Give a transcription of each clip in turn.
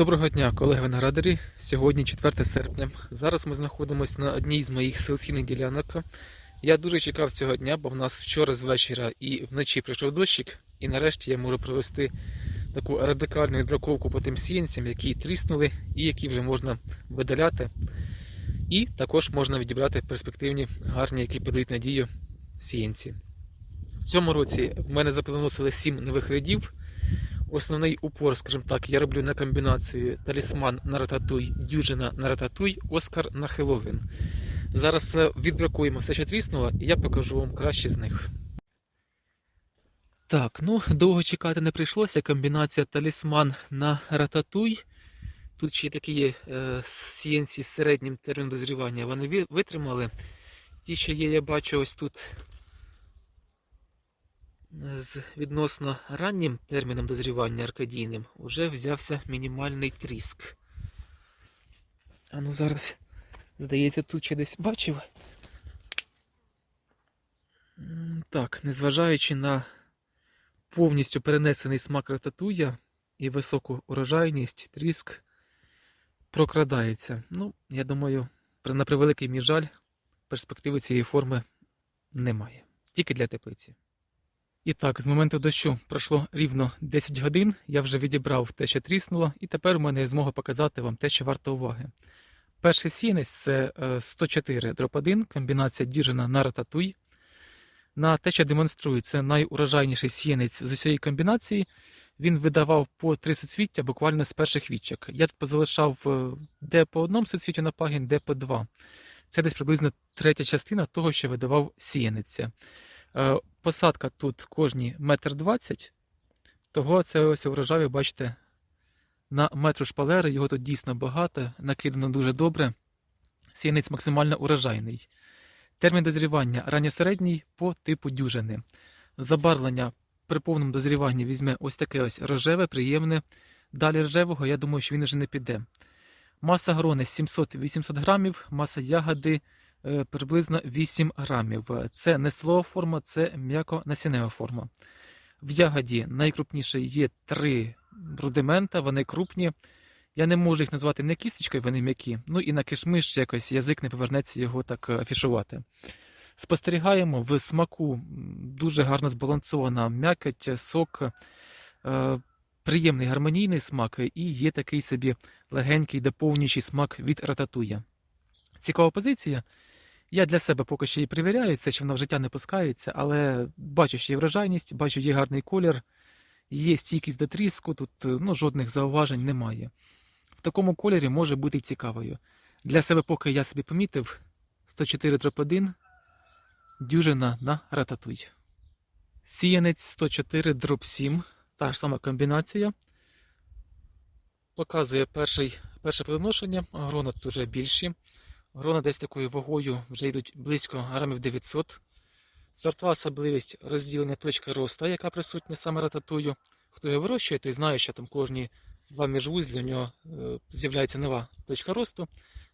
Доброго дня, колеги виноградарі. Сьогодні 4 серпня. Зараз ми знаходимося на одній з моїх селекційних ділянок. Я дуже чекав цього дня, бо в нас вчора з вечора і вночі прийшов дощик, і нарешті я можу провести таку радикальну відбраковку по тим сіянцям, які тріснули і які вже можна видаляти. І також можна відібрати перспективні, гарні, які подають надію сіянці. В цьому році в мене запланували 7 нових рядів. Основний упор, скажімо так, я роблю на комбінацію талісман на рататуй, дюжина на рататуй, Оскар на Хеллоуін. Зараз е, відбракуємо все, що тріснуло, і я покажу вам кращі з них. Так, ну довго чекати не прийшлося. Комбінація талісман на рататуй. Тут ще такі є е, сіянці з середнім терміном дозрівання. Вони витримали. Ті, що є, я бачу ось тут з відносно раннім терміном дозрівання аркадійним вже взявся мінімальний тріск. А ну зараз, здається, тут ще десь бачив. Так, незважаючи на повністю перенесений смак рататуя і високу урожайність, тріск прокрадається. Ну, я думаю, на превеликий мій жаль, перспективи цієї форми немає. Тільки для теплиці. І так, з моменту дощу пройшло рівно 10 годин. Я вже відібрав те, що тріснуло, і тепер у мене є змога показати вам те, що варто уваги. Перший сіянець це е, 104 дроп 1, комбінація діжина на рататуй. На те, що демонструю, це найурожайніший сіянець з усієї комбінації. Він видавав по три суцвіття буквально з перших вічок. Я тут позалишав е, де по одному суцвіттю на пагін, де по два. Це десь приблизно третя частина того, що видавав сіяниця. Е, Посадка тут кожні метр двадцять, того це ось урожай, ви бачите, на метру шпалери, його тут дійсно багато, накидано дуже добре. Сіянець максимально урожайний. Термін дозрівання ранньосередній по типу дюжини. Забарвлення при повному дозріванні візьме ось таке ось рожеве, приємне. Далі рожевого, я думаю, що він вже не піде. Маса грони 700-800 грамів, маса ягоди приблизно 8 грамів. Це не стволова форма, це м'яко-насінева форма. В ягоді найкрупніше є три рудимента, вони крупні. Я не можу їх назвати не кісточкою, вони м'які. Ну і на кишмиш якось язик не повернеться його так е, афішувати. Спостерігаємо в смаку дуже гарно збалансована м'якоть, сок, е, приємний гармонійний смак і є такий собі легенький доповнюючий смак від рататуя. Цікава позиція. Я для себе поки що її перевіряю, це що вона в життя не пускається, але бачу, що є врожайність, бачу, є гарний колір, є стійкість до тріску, тут е, ну, жодних зауважень немає. В такому кольорі може бути цікавою. Для себе, поки я собі помітив, 104 дроп 1, дюжина на рататуй. Сіянець 104 дроп 7, та ж сама комбінація. Показує перший, перше плодоношення, грона тут вже більші. Грона десь такою вагою вже йдуть близько грамів 900. Сортова особливість розділення точки росту, яка присутня саме рататую. Хто його вирощує, той знає, що там кожні два міжвузлі в нього е, з'являється нова точка росту,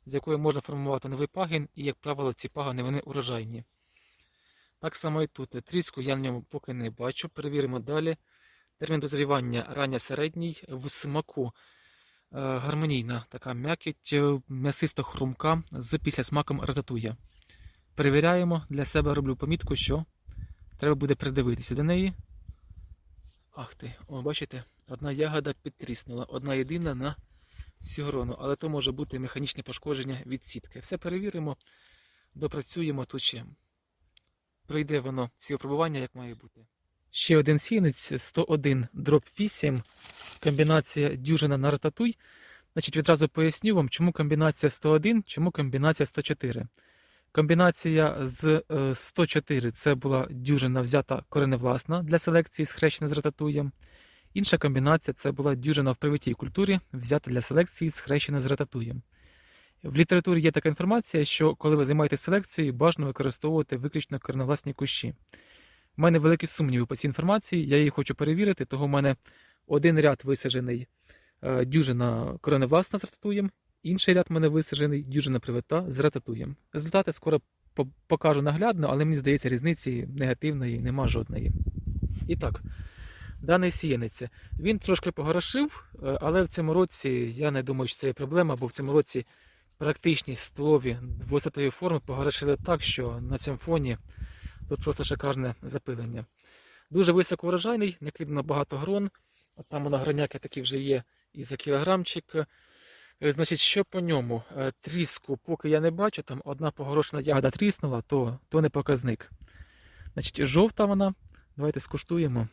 з якої можна формувати новий пагін, і, як правило, ці пагони вони урожайні. Так само і тут. Тріску я в ньому поки не бачу. Перевіримо далі. Термін дозрівання рання середній в смаку. Е, гармонійна така м'якіть, е, м'ясиста хрумка з післясмаком рататуя. Перевіряємо, для себе роблю помітку, що треба буде придивитися до неї. Ах ти, о, бачите, одна ягода підтріснула, одна єдина на всю грону, але то може бути механічне пошкодження від сітки. Все перевіримо, допрацюємо тут ще. Пройде воно всі випробування, як має бути. Ще один сінець 101 дроп 8, комбінація дюжина на рататуй. Значить, відразу поясню вам, чому комбінація 101, чому комбінація 104. Комбінація з е, 104 це була дюжина взята кореневласна для селекції схрещена з рататуєм. Інша комбінація це була дюжина в привитій культурі, взята для селекції схрещена з рататуєм. В літературі є така інформація, що коли ви займаєтесь селекцією, бажано використовувати виключно кореневласні кущі. У мене великі сумніви по цій інформації, я її хочу перевірити, того в мене один ряд висаджений е, дюжина кореневласна з рататуєм, інший ряд в мене висаджений дюжина привита з рататуєм. Результати скоро покажу наглядно, але мені здається, різниці негативної нема жодної. І так, даний сіянець. Він трошки погорошив, е, але в цьому році я не думаю, що це є проблема, бо в цьому році практичність стволові висотої форми погорошили так, що на цьому фоні тут просто шикарне запилення. Дуже високоурожайний, накидано багато грон. От там воно гроняки такі вже є і за кілограмчик. Е, Значить, що по ньому? Е, Тріску, поки я не бачу, там одна погорошена ягода тріснула, то, то не показник. Значить, жовта вона. Давайте скуштуємо.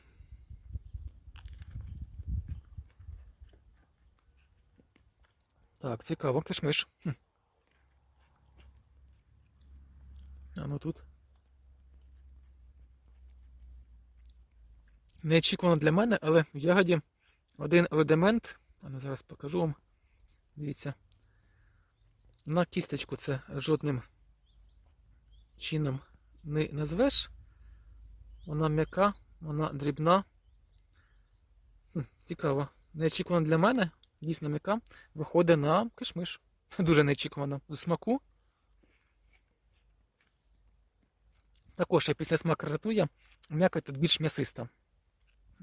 Так, цікаво, кишмиш. А ну тут. Неочікувано для мене, але в ягоді один рудимент. А ну зараз покажу вам. Дивіться. На кісточку це жодним чином не назвеш. Вона м'яка, вона дрібна. Цікаво. Неочікувано для мене, дійсно м'яка, виходить на кишмиш. Дуже неочікувано. З смаку. Також я після смаку ратує, м'яка тут більш м'ясиста.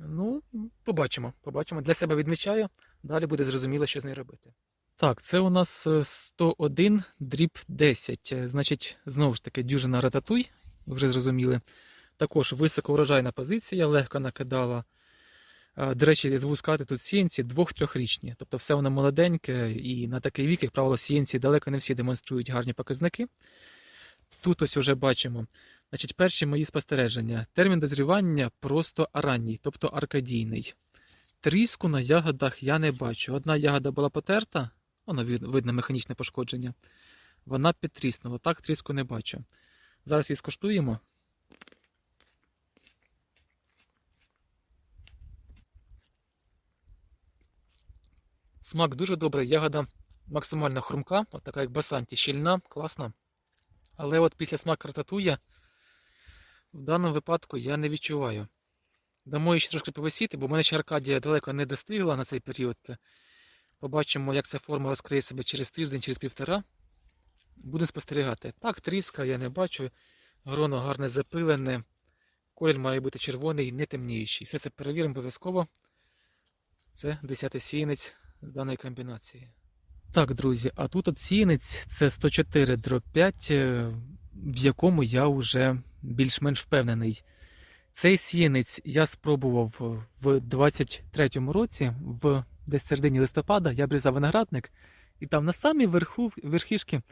Ну, побачимо. Побачимо. Для себе відмічаю. Далі буде зрозуміло, що з нею робити. Так, це у нас е, 101 дріб 10. Е, Значить, знову ж таки, дюжина рататуй, ви вже зрозуміли. Також високоурожайна позиція, легко накидала. Е, До речі, зву сказати, тут сіянці двох-трьохрічні. Тобто все воно молоденьке, і на такий вік, як правило, сіянці далеко не всі демонструють гарні показники. Тут ось уже бачимо. Значить, перші мої спостереження. Термін дозрівання просто ранній, тобто аркадійний. Тріску на ягодах я не бачу. Одна ягода була потерта, воно видно механічне пошкодження. Вона підтріснула. Так, тріску не бачу. Зараз її скуштуємо. Смак дуже добрий, ягода максимально хрумка, от така як басанті, щільна, класна. Але от після смаку рататуя в даному випадку я не відчуваю. Дамо їй ще трошки повисіти, бо в мене ще Аркадія далеко не достигла на цей період. Побачимо, як ця форма розкриє себе через тиждень, через півтора. Будемо спостерігати. Так, тріска я не бачу. Гроно гарне запилене. Колір має бути червоний, не темніючий. Все це перевіримо обов'язково. Це 10 сіянець з даної комбінації. Так, друзі, а тут от сіянець це 104 дроб 5, е, в якому я вже більш-менш впевнений. Цей сіянець я спробував в 23-му році, в десь середині листопада, я обрізав виноградник, і там на самій верху, верхішки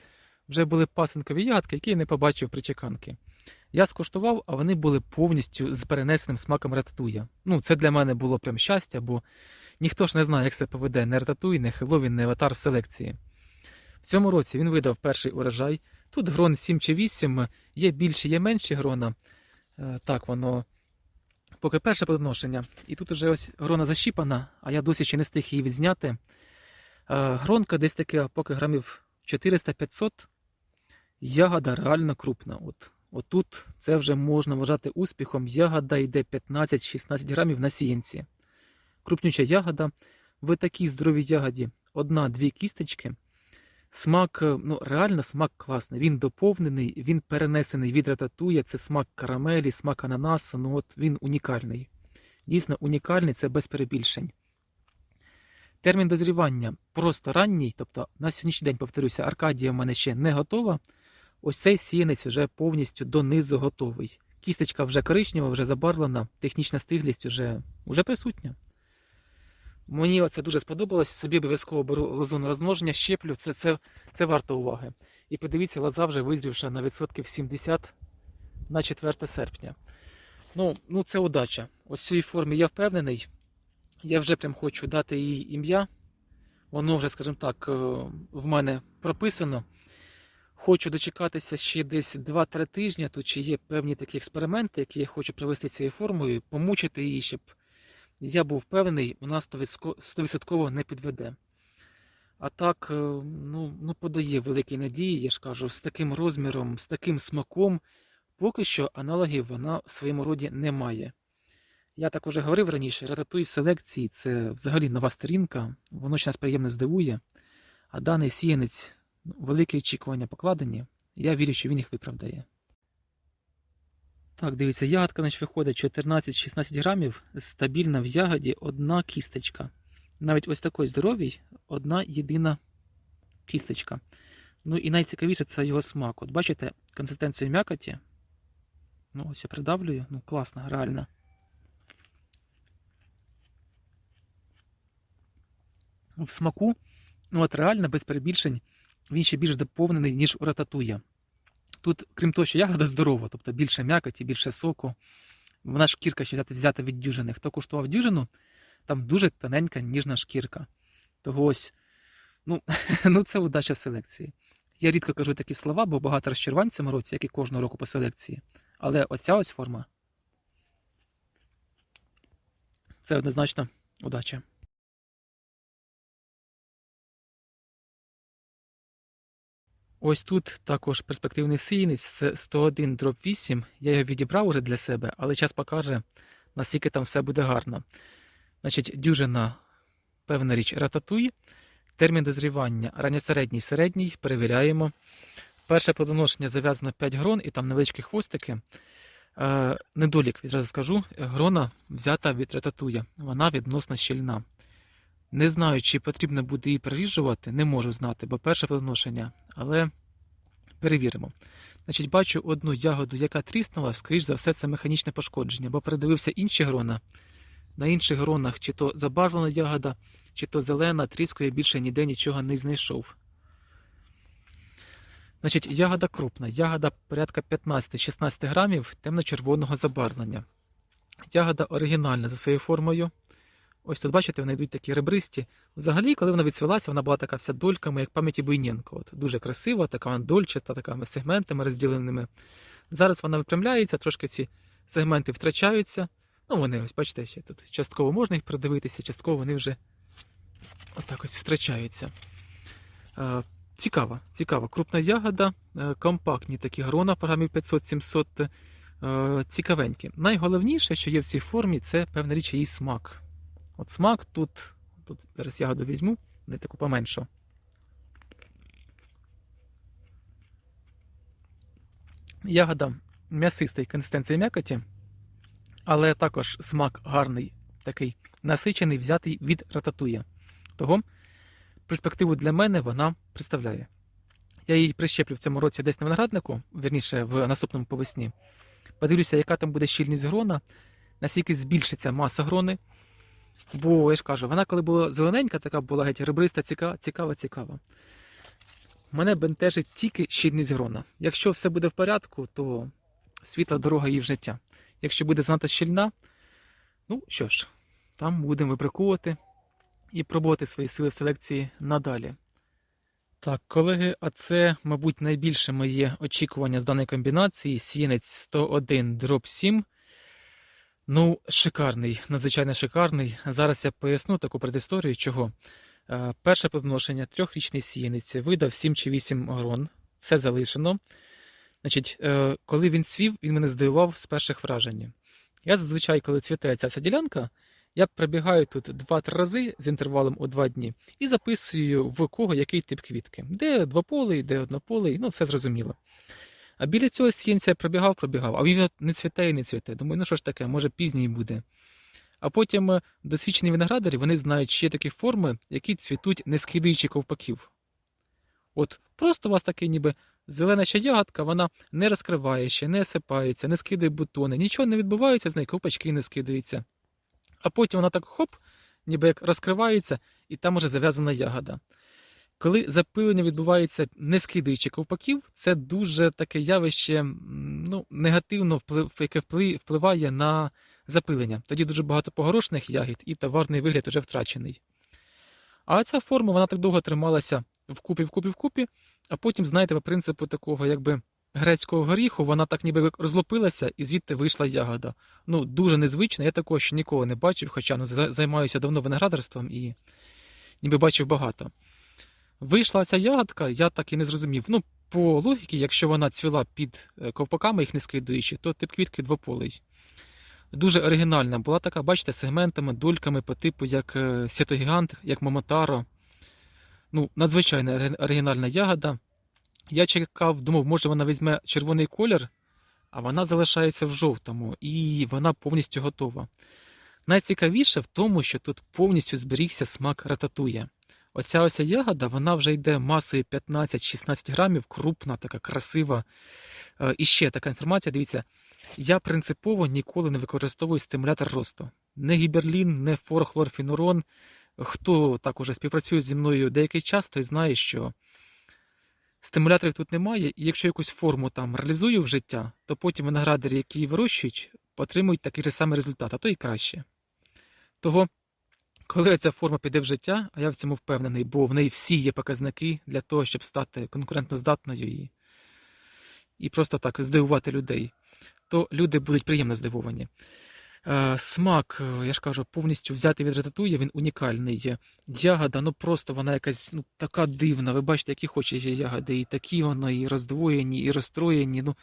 вже були пасинкові ягодки, які я не побачив причеканки. Я скуштував, а вони були повністю з перенесеним смаком рататуя. Ну, це для мене було прям щастя, бо ніхто ж не знає, як це поведе не рататуй, не хеловін, не аватар в селекції. В цьому році він видав перший урожай. Тут грон 7 чи 8, є більші, є менші грона. Е, Так, воно поки перше подоношення. І тут уже ось грона защіпана, а я досі ще не встиг її відзняти. Е, Гронка десь таке, поки грамів 400-500. Ягода реально крупна. От, отут це вже можна вважати успіхом. Ягода йде 15-16 грамів на сіянці. Крупнюча ягода. В такій здоровій ягоді одна-дві кісточки. Смак, е, ну реально смак класний. Він доповнений, він перенесений від рататуя. Це смак карамелі, смак ананасу. Ну от він унікальний. Дійсно унікальний, це без перебільшень. Термін дозрівання просто ранній, тобто на сьогоднішній день, повторюся, Аркадія в мене ще не готова. Ось цей сіянець вже повністю донизу готовий. Кісточка вже коричнева, вже забарвлена, технічна стиглість вже, вже присутня. Мені це дуже сподобалось. Собі обов'язково беру лозу на розмноження, щеплю, це, це, це варто уваги. І подивіться, лоза вже визрівша на відсотків 70 на 4 серпня. Ну, ну це удача. Ось в цій формі я впевнений. Я вже прям хочу дати їй ім'я. Воно вже, скажімо так, е, в мене прописано. Хочу дочекатися ще десь 2-3 тижні. Тут ще є певні такі експерименти, які я хочу провести цією формою, помучити її, щоб я був впевнений, вона 100% не підведе. А так, е, ну, ну подає великі надії, я ж кажу, з таким розміром, з таким смаком, поки що аналогів вона в своєму роді не має. Я так уже говорив раніше, рататуй в селекції це взагалі нова сторінка, воно ще нас приємно здивує. А даний сіянець, ну, великі очікування покладені, я вірю, що він їх виправдає. Так, дивіться, ягодка значить, виходить 14-16 грамів, стабільна в ягоді одна кісточка. Навіть ось такої здоровій одна єдина кісточка. Ну і найцікавіше це його смак. От бачите, консистенцію м'якоті. Ну, ось я придавлюю. Ну, класно, реально. В смаку, ну от реально без перебільшень, він ще більш доповнений, ніж у рататуя. Тут, крім того, що ягода здорова, тобто більше м'якоті, більше соку. Вона шкірка ще взяти, взята від дюжини. Хто куштував дюжину, там дуже тоненька, ніжна шкірка. Того ось, ну, ну це удача селекції. Я рідко кажу такі слова, бо багато розчарувань в цьому році, як і кожного року по селекції. Але оця ось форма це однозначно удача. Ось тут також перспективний сіянець це 101 дроб 8. Я його відібрав уже для себе, але час покаже, наскільки там все буде гарно. Значить, дюжина, певна річ, рататуй. Термін дозрівання ранньосередній середній. Перевіряємо. Перше плодоношення зав'язано 5 грон і там невеличкі хвостики. Е, недолік, відразу скажу, грона взята від рататуя. Вона відносно щільна. Не знаю, чи потрібно буде її приріжувати, не можу знати, бо перше плодоношення, але перевіримо. Значить, бачу одну ягоду, яка тріснула, скоріш за все, це механічне пошкодження, бо передивився інші грона. На інших гронах, чи то забарвлена ягода, чи то зелена, тріску я більше ніде нічого не знайшов. Значить, ягода крупна, ягода порядка 15-16 грамів темно-червоного забарвлення. Ягода оригінальна за своєю формою. Ось тут, бачите, вони йдуть такі ребристі. Взагалі, коли вона відсвілася, вона була така вся дольками, як пам'яті Буйненко. От, дуже красива, така вона дольчата, такими сегментами розділеними. Зараз вона випрямляється, трошки ці сегменти втрачаються. Ну, вони, ось бачите, ще тут частково можна їх придивитися, частково вони вже отак ось втрачаються. Е, Цікава, цікава. Крупна ягода, е, компактні такі грона, програмів 500-700, е, цікавенькі. Найголовніше, що є в цій формі, це певна річ її смак. От смак тут, тут зараз ягоду візьму, не таку поменшу. Ягода м'ясистої консистенції м'якоті, але також смак гарний, такий насичений, взятий від рататуя. Того перспективу для мене вона представляє. Я її прищеплю в цьому році десь на винограднику, верніше в наступному повесні. Подивлюся, яка там буде щільність грона, наскільки збільшиться маса грони. Бо я ж кажу, вона коли була зелененька, така була геть ребриста, цікава, цікава, цікава. Мене бентежить тільки щільність грона. Якщо все буде в порядку, то світла дорога її в життя. Якщо буде занадто щільна, ну що ж, там будемо вибракувати і пробувати свої сили в селекції надалі. Так, колеги, а це, мабуть, найбільше моє очікування з даної комбінації. Сіянець 101 дроб 7. Ну, шикарний, надзвичайно шикарний. Зараз я поясню таку предісторію, чого. Е, Перше плодоношення, трьохрічний сіянець, видав 7 чи 8 грон, все залишено. Значить, е, коли він цвів, він мене здивував з перших вражень. Я зазвичай, коли цвіте ця вся ділянка, я пробігаю тут 2-3 рази з інтервалом у 2 дні і записую в кого який тип квітки. Де двополий, де однополий, ну все зрозуміло. А біля цього сіянця я пробігав, пробігав, а він не цвіте і не цвіте. Думаю, ну що ж таке, може пізній буде. А потім е, досвідчені виноградарі вони знають, що є такі форми, які цвітуть, не скидаючи ковпаків. От просто у вас таке ніби зелена ще ягодка, вона не розкриває ще, не осипається, не скидає бутони, нічого не відбувається, з неї ковпачки не скидаються. А потім вона так хоп, ніби як розкривається, і там уже зав'язана ягода. Коли запилення відбувається не скидаючи ковпаків, це дуже таке явище ну, негативно вплив, яке впливає на запилення. Тоді дуже багато погорошних ягід і товарний вигляд вже втрачений. А ця форма вона так довго трималася вкупі, вкупі, вкупі, а потім, знаєте, по принципу такого якби грецького горіху, вона так ніби розлопилася і звідти вийшла ягода. Ну, дуже незвично, я такого ще ніколи не бачив, хоча ну, займаюся давно виноградарством і ніби бачив багато. Вийшла ця ягодка, я так і не зрозумів. Ну, по логіці, якщо вона цвіла під е, ковпаками, їх не скидаючи, то тип квітки двополий. Дуже оригінальна була така, бачите, сегментами, дольками по типу як е, Сітогігант, як Момотаро. Ну, надзвичайно оригінальна ягода. Я чекав, думав, може вона візьме червоний колір, а вона залишається в жовтому, і вона повністю готова. Найцікавіше в тому, що тут повністю зберігся смак рататуя. Оця ось ягода, вона вже йде масою 15-16 грамів, крупна, така красива. Е, І ще така інформація, дивіться, я принципово ніколи не використовую стимулятор росту. Не гіберлін, не форхлорфінурон. Хто так уже співпрацює зі мною деякий час, той знає, що стимуляторів тут немає, і якщо якусь форму там реалізую в життя, то потім виноградарі, які її вирощують, отримують такий же самий результат, а то і краще. Того, коли ця форма піде в життя, а я в цьому впевнений, бо в неї всі є показники для того, щоб стати конкурентноздатною і, і просто так здивувати людей, то люди будуть приємно здивовані. Е, Смак, е, я ж кажу, повністю взяти від рататуя, він унікальний. Ягода, ну просто вона якась ну, така дивна. Ви бачите, які є ягоди, і такі воно, і роздвоєні, і розстроєні. Ну,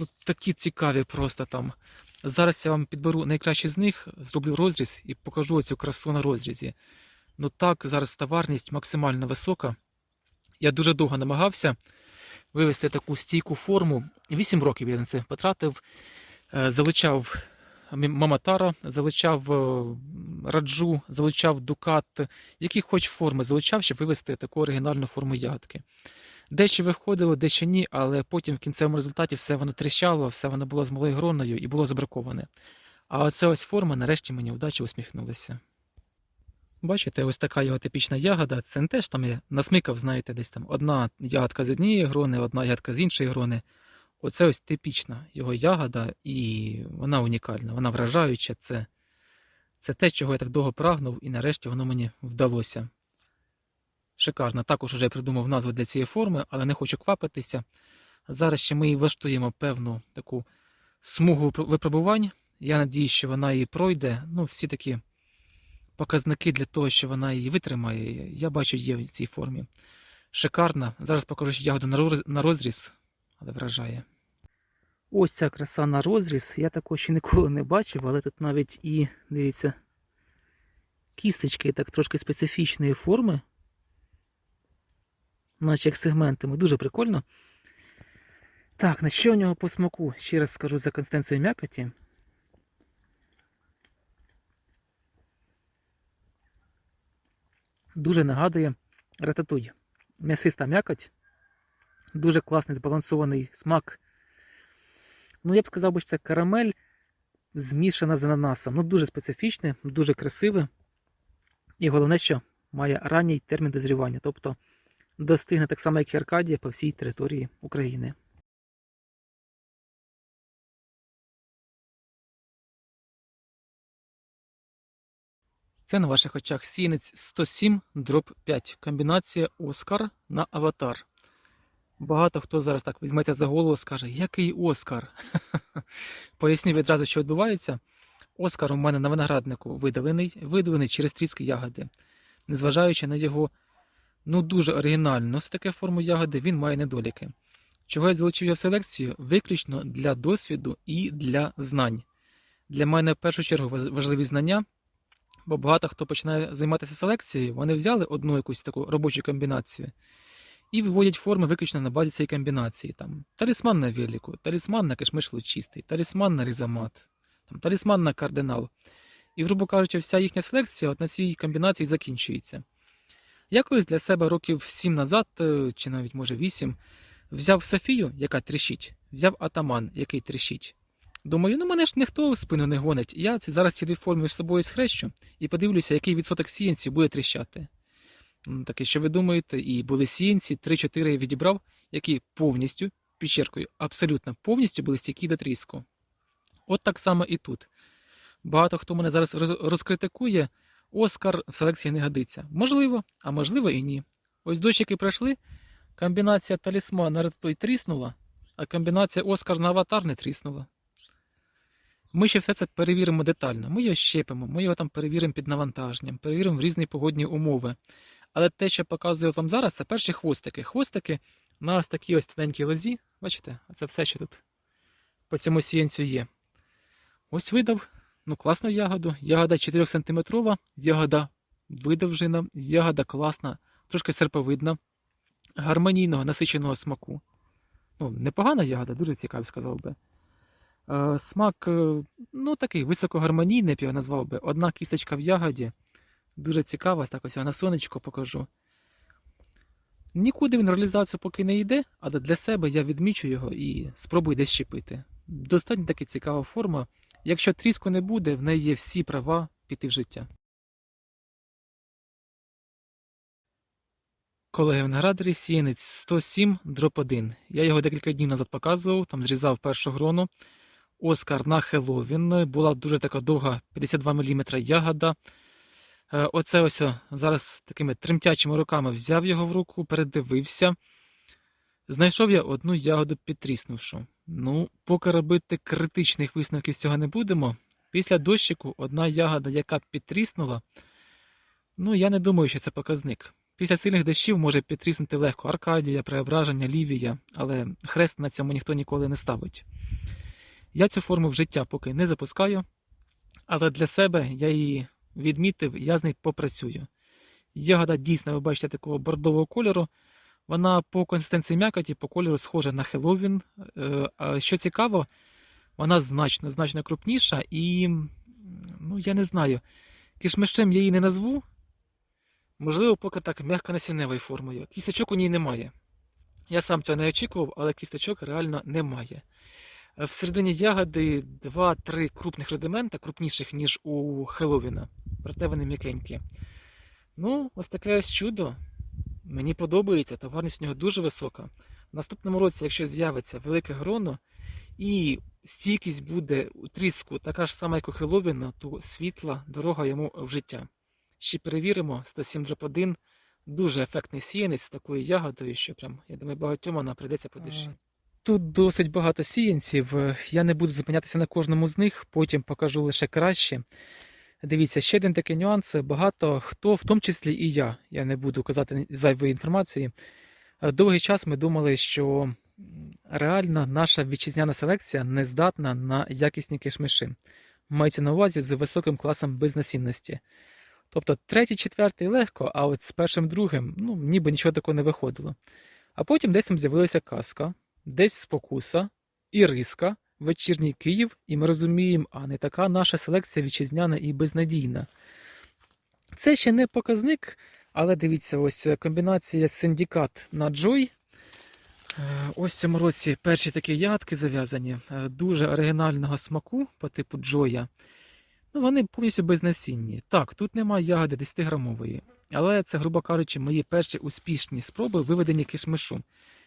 ну такі цікаві просто там. Зараз я вам підберу найкращі з них, зроблю розріз і покажу цю красу на розрізі. Ну так, зараз товарність максимально висока. Я дуже довго намагався вивести таку стійку форму. Вісім років я на це потратив, Е, залучав Маматара, залучав е, раджу, залучав дукат, які хоч форми залучав, щоб вивести таку оригінальну форму ягодки. Дещо виходило, дещо ні, але потім в кінцевому результаті все воно тріщало, все воно було з малою гроною і було забраковане. А оце ось форма нарешті мені вдачі усміхнулася. Бачите, ось така його типічна ягода. Це не теж там я насмикав, знаєте, десь там одна ягодка з однієї грони, одна ягодка з іншої грони. Оце ось типічна його ягода, і вона унікальна, вона вражаюча. Це, це те, чого я так довго прагнув, і нарешті воно мені вдалося. Шикарно. Також вже придумав назву для цієї форми, але не хочу квапитися. Зараз ще ми і влаштуємо певну таку смугу випробувань. Я надію, що вона її пройде. Ну, всі такі показники для того, що вона її витримає, я бачу є в цій формі. Шикарна. Зараз покажу ще ягоду на розріз, але вражає. Ось ця краса на розріз. Я такого ще ніколи не бачив, але тут навіть і, дивіться, кісточки так трошки специфічної форми. Наче як сегментами. Дуже прикольно. Так, на що у нього по смаку? Ще раз скажу за консистенцією м'якоті. Дуже нагадує рататуй. М'ясиста м'якоть. Дуже класний збалансований смак. Ну, я б сказав, що це карамель змішана з ананасом. Ну, дуже специфічне, дуже красиве. І головне, що має ранній термін дозрівання. Тобто достигне так само, як і Аркадія по всій території України. Це на ваших очах сіянець 107 дроб 5. Комбінація Оскар на аватар. Багато хто зараз так візьметься за голову і скаже, який Оскар? Поясню відразу, що відбувається. Оскар у мене на винограднику видалений, видалений через тріски ягоди. Незважаючи на його ну дуже оригінальну все таке форму ягоди, він має недоліки. Чого я залучив його в селекцію? Виключно для досвіду і для знань. Для мене в першу чергу важливі знання, бо багато хто починає займатися селекцією, вони взяли одну якусь таку робочу комбінацію і виводять форми виключно на базі цієї комбінації. Там, талісман на велику, талісман на кишмиш лучистий, талісман на різомат, там, талісман на кардинал. І, грубо кажучи, вся їхня селекція от на цій комбінації закінчується. Я колись для себе років 7 назад, е, чи навіть може 8, взяв Софію, яка тріщить, взяв атаман, який тріщить. Думаю, ну мене ж ніхто в спину не гонить. Я зараз ці дві форми між собою схрещу і подивлюся, який відсоток сіянців буде тріщати. Ну, Таке, що ви думаєте, і були сіянці, 3-4 відібрав, які повністю, підчеркую, абсолютно повністю були стійкі до тріску. От так само і тут. Багато хто мене зараз розкритикує, Оскар в селекції не годиться. Можливо, а можливо і ні. Ось дощики пройшли, комбінація талісман на той тріснула, а комбінація Оскар на аватар не тріснула. Ми ще все це перевіримо детально. Ми його щепимо, ми його там перевіримо під навантаженням, перевіримо в різні погодні умови. Але те, що показую вам зараз, це перші хвостики. Хвостики на ось такій ось тоненькій лозі. Бачите, це все, що тут по цьому сіянцю є. Ось видав. Ну, класну ягоду. Ягода 4 см, ягода видовжена, ягода класна, трошки серповидна, гармонійного, насиченого смаку. Ну, непогана ягода, дуже цікава, сказав би. Е, Смак, е, ну такий високогармонійний, б я назвав би. Одна кісточка в ягоді. Дуже цікава, так ось я на сонечко покажу. Нікуди він реалізацію поки не йде, але для себе я відмічу його і спробую десь щепити. Достатньо таки цікава форма. Якщо тріску не буде, в неї є всі права піти в життя. Колеги, виноградарі сіянець 107 дроп 1. Я його декілька днів назад показував, там зрізав першу грону. Оскар на Хеллоуін. Була дуже така довга 52 мм ягода. Е, Оце ось зараз такими тремтячими руками взяв його в руку, передивився. Знайшов я одну ягоду підтріснувшу. Ну, поки робити критичних висновків з цього не будемо. Після дощику одна ягода, яка підтріснула, ну я не думаю, що це показник. Після сильних дощів може підтріснути легко Аркадія, Преображення, Лівія, але хрест на цьому ніхто ніколи не ставить. Я цю форму в життя поки не запускаю, але для себе я її відмітив, я з нею попрацюю. Ягода дійсно, ви бачите, такого бордового кольору. Вона по консистенції м'якоті, по кольору схожа на Хеллоуін. Е, Що цікаво, вона значно, значно крупніша і, ну, я не знаю, кишмишем я її не назву. Можливо, поки так м'яконасінневою формою. Кісточок у ній немає. Я сам цього не очікував, але кісточок реально немає. Е, Всередині ягоди 2-3 крупних рудимента, крупніших, ніж у Хеллоуіна. Проте вони м'якенькі. Ну, ось таке ось чудо. Мені подобається, товарність в нього дуже висока. В наступному році, якщо з'явиться велике гроно і стійкість буде у тріску така ж сама, як у Хеллоуіна, то світла дорога йому в життя. Ще перевіримо 107 дроп 1. Дуже ефектний сіянець з такою ягодою, що прям, я думаю, багатьом вона прийдеться по душі. Тут досить багато сіянців. е, Я не буду зупинятися на кожному з них, потім покажу лише краще. Дивіться, ще один такий нюанс. Багато хто, в тому числі і я, я не буду казати зайвої інформації. е, Довгий час ми думали, що реально наша вітчизняна селекція не здатна на якісні кишмиші. Мається на увазі з високим класом безнасінності. Тобто третій, четвертий легко, а от з першим, другим, ну, ніби нічого такого не виходило. А потім десь там з'явилася казка, десь спокуса, і риска, вечірній Київ, і ми розуміємо, а не така наша селекція вітчизняна і безнадійна. Це ще не показник, але дивіться, ось комбінація синдикат на Joy. Е, Ось в цьому році перші такі ягодки зав'язані, е, дуже оригінального смаку по типу Джоя. Ну, вони повністю безнасінні. Так, тут немає ягоди 10-грамової, але це, грубо кажучи, мої перші успішні спроби виведення кишмишу.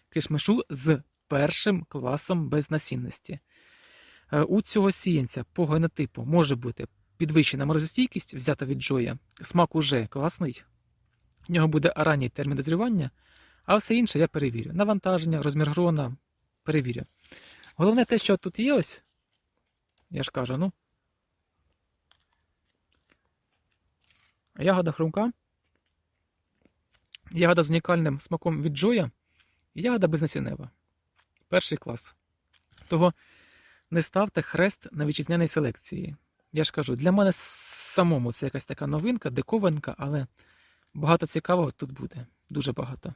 Кишмишу з першим класом безнасінності. Е, У цього сіянця по генотипу може бути підвищена морозостійкість, взята від Джоя. Смак уже класний. В нього буде ранній термін дозрівання, а все інше я перевірю. Навантаження, розмір грона перевірю. Головне те, що тут є ось, я ж кажу, ну. Ягода хрумка. Ягода з унікальним смаком від Джоя. Ягода безнасінева. Перший клас. Того не ставте хрест на вітчизняній селекції. Я ж кажу, для мене самому це якась така новинка, диковинка, але багато цікавого тут буде. Дуже багато.